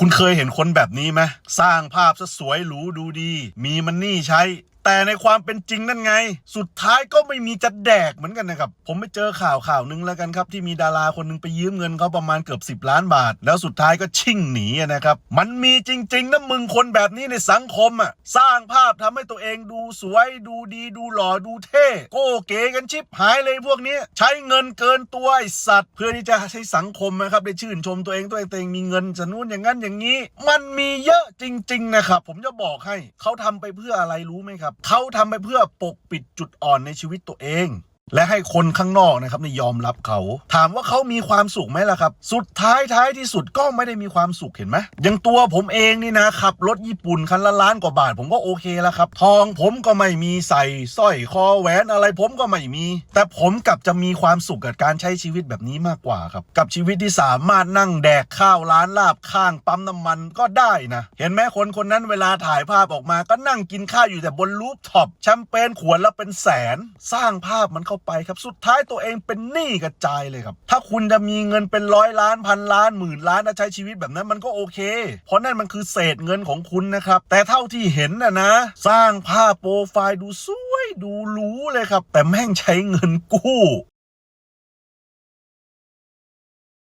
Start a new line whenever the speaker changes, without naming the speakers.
คุณเคยเห็นคนแบบนี้ไหมสร้างภาพซะสวยหรูดูดี มีมันนี่ใช้ แต่ในความเป็นจริงนั่นไง สุดท้ายก็ไม่มีจะแดกเหมือนกันนะครับ ผมไปเจอข่าวข่าวหนึงแล้วกันครับ ที่มีดาราคนหนึงไปยืมเงินเขาประมาณเกือบ 10 ล้านบาท แล้วสุดท้ายก็ชิ่งหนีนะครับ มันมีจริงๆนะมึงคนแบบนี้ในสังคมอะสร้างภาพทำให้ตัวเองดูสวยดูดีดูหล่อดูเท่โก้เก๋กันชิบหายเลยพวกนี้ ใช้เงินเกินตัวไอสัตว์ เพื่อที่จะใช้สังคมนะครับได้ชื่นชมตัวเองตัวเองตัวเองมีเงินจะนู่นอย่างนั้นอย่างนี้ มันมีเยอะจริง ๆ นะครับผมจะบอกให้เขาทำไปเพื่ออะไรรู้ไหมครับเขาทำไปเพื่อปกปิดจุดอ่อนในชีวิตตัวเอง และให้คนข้างนอกนะครับในยอมรับเขา ถามว่าเขามีความสุขไหมล่ะครับ สุดท้ายท้ายที่สุดก็ไม่ได้มีความสุขเห็นไหมย่างตัวผมเองนี่นะขับรถญี่ปุ่นคันละล้านกว่าบาท ผมก็โอเคแล้วครับ ทองผมก็ไม่มีใส่สร้อยคอแหวนอะไรผมก็ไม่มี แต่ผมกลับจะมีความสุขกับการใช้ชีวิตแบบนี้มากกว่าครับ กับชีวิตที่สามารถนั่งแดกข้าวร้านลาบข้างปั๊มน้ำมันก็ได้นะ เห็นไหมคนคนนั้นเวลาถ่ายภาพออกมาก็นั่งกินข้าวอยู่แต่บนรูปท็อปแชมเปญขวดละเป็นแสน สร้างภาพมันเข้าไปครับสุดท้ายตัวเองเป็นหนี้กระจายเลยครับ ถ้าคุณจะมีเงินเป็นร้อยล้านพันล้านหมื่นล้านและใช้ชีวิตแบบนั้นมันก็โอเค เพราะนั่นมันคือเศษเงินของคุณนะครับ แต่เท่าที่เห็นนะนะ สร้างภาพโปรไฟล์ดูสวยดูหรูเลยครับ แต่แม่งใช้เงินกู้